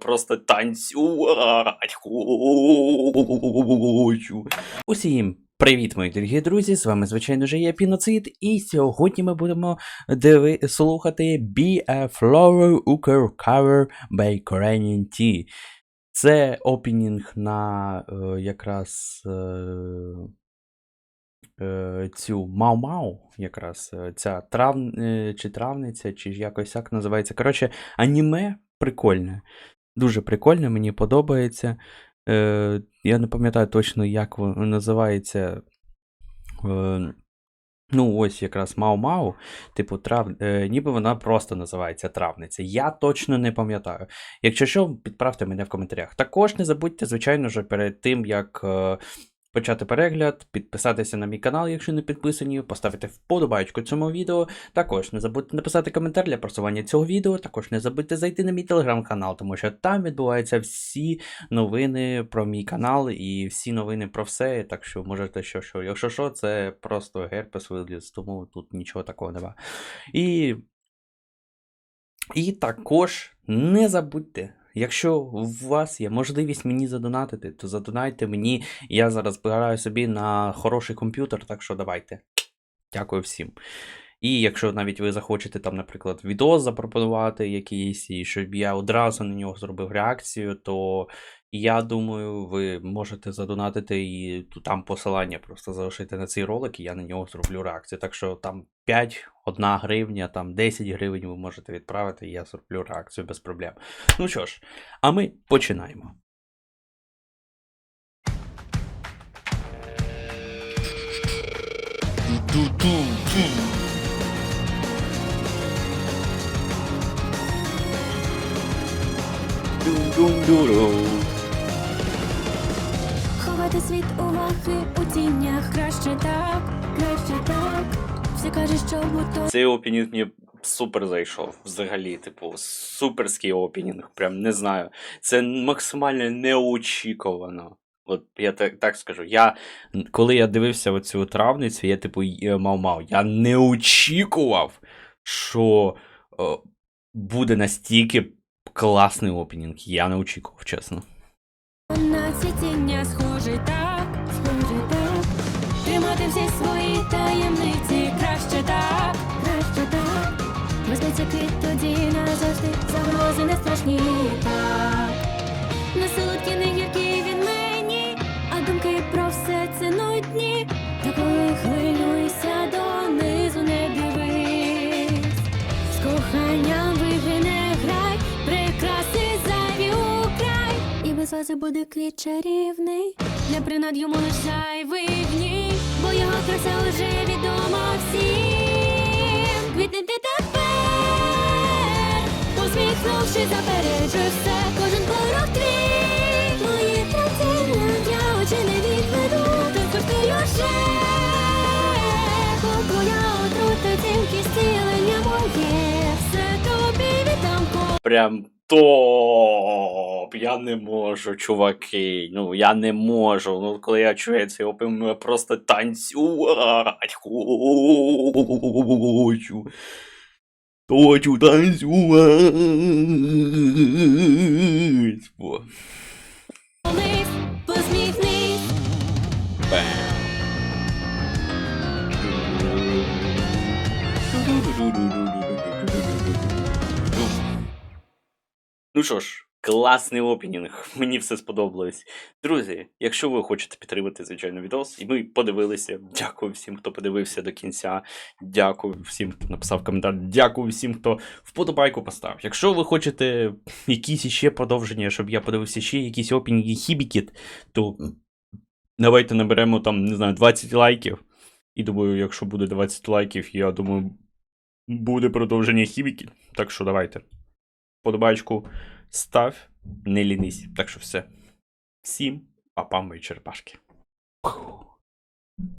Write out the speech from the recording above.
Просто танцювати хочу. Усім привіт, мої дорогі друзі! З вами, звичайно ж, я Піноцид, і сьогодні ми будемо диви... слухати Be a Flower Uker Cover by Korean T. Це опінінг на е, якраз е, е, цю Мау-Мау, якраз е, ця трав... е, чи травниця, чи якось так називається. Коротше, аніме прикольне. Дуже прикольне, мені подобається. Е, я не пам'ятаю точно, як воно називається. Е, ну, ось якраз Мау-Мау, типу, трав... е, ніби вона просто називається травниця. Я точно не пам'ятаю. Якщо що, підправте мене в коментарях. Також не забудьте, звичайно ж, перед тим, як е, почати перегляд, підписатися на мій канал, якщо не підписані, поставити вподобайку цьому відео. Також не забудьте написати коментар для просування цього відео. Також не забудьте зайти на мій телеграм-канал, тому що там відбуваються всі новини про мій канал і всі новини про все. Так що можете що, що. Якщо що, це просто герпес виліз, тому тут нічого такого нема. І і також не забудьте, якщо у вас є можливість мені задонатити, то задонайте мені. Я зараз збираю собі на хороший комп'ютер, так що давайте. Дякую всім. І якщо навіть ви захочете там, наприклад, відео запропонувати якийсь, і щоб я одразу на нього зробив реакцію, то я думаю, ви можете задонатити і там посилання просто залишити на цей ролик, і я на нього зроблю реакцію. Так що там 5, 1 гривня, там 10 гривень ви можете відправити, і я зроблю реакцію без проблем. Ну що ж, а ми починаємо. Ховати уваги у тінях краще так, краще так. Всі кажуть, що будто Цей опінінг мені супер зайшов. Взагалі, типу, суперський опінінг. Прям не знаю. Це максимально неочікувано. От я так, так скажу. Я, коли я дивився оцю травницю, я типу е, мав-мав. Я не очікував, що е, буде настільки класний опінінг. Я не очікував, чесно. на схожий так. Тримати всі свої таємниці краще так, краще так. Безпеки тоді назавжди загрози не страшні так. Не солодкі, не гіркі від мені, а думки про все це нудні. Та коли хвилюйся, донизу не дивись. З коханням вигине грай, прикраси зайві у край. І без вас буде квіт чарівний, не принад йому лиш зайвий в ній, бо його краса вже відома всім. Квітнете тепер, посміхнувши, заперечуй все, кожен порох твій. Прям топ! Я не можу, чуваки. Ну, я не можу. Ну, коли я чую цей опин, я просто танцювати хочу. Хочу танцювати. Посміхнись, Бам. Ну що ж, класний опінінг. Мені все сподобалось. Друзі, якщо ви хочете підтримати, звичайно, відос, і ми подивилися. Дякую всім, хто подивився до кінця. Дякую всім, хто написав коментар. Дякую всім, хто вподобайку поставив. Якщо ви хочете якісь іще продовження, щоб я подивився ще якісь опінінги Хібікіт, то давайте наберемо там, не знаю, 20 лайків. І думаю, якщо буде 20 лайків, я думаю, буде продовження Хібікі. Так що давайте. Подобайку став, не лінись. Так що все. Всім папа і черепашки. Пух.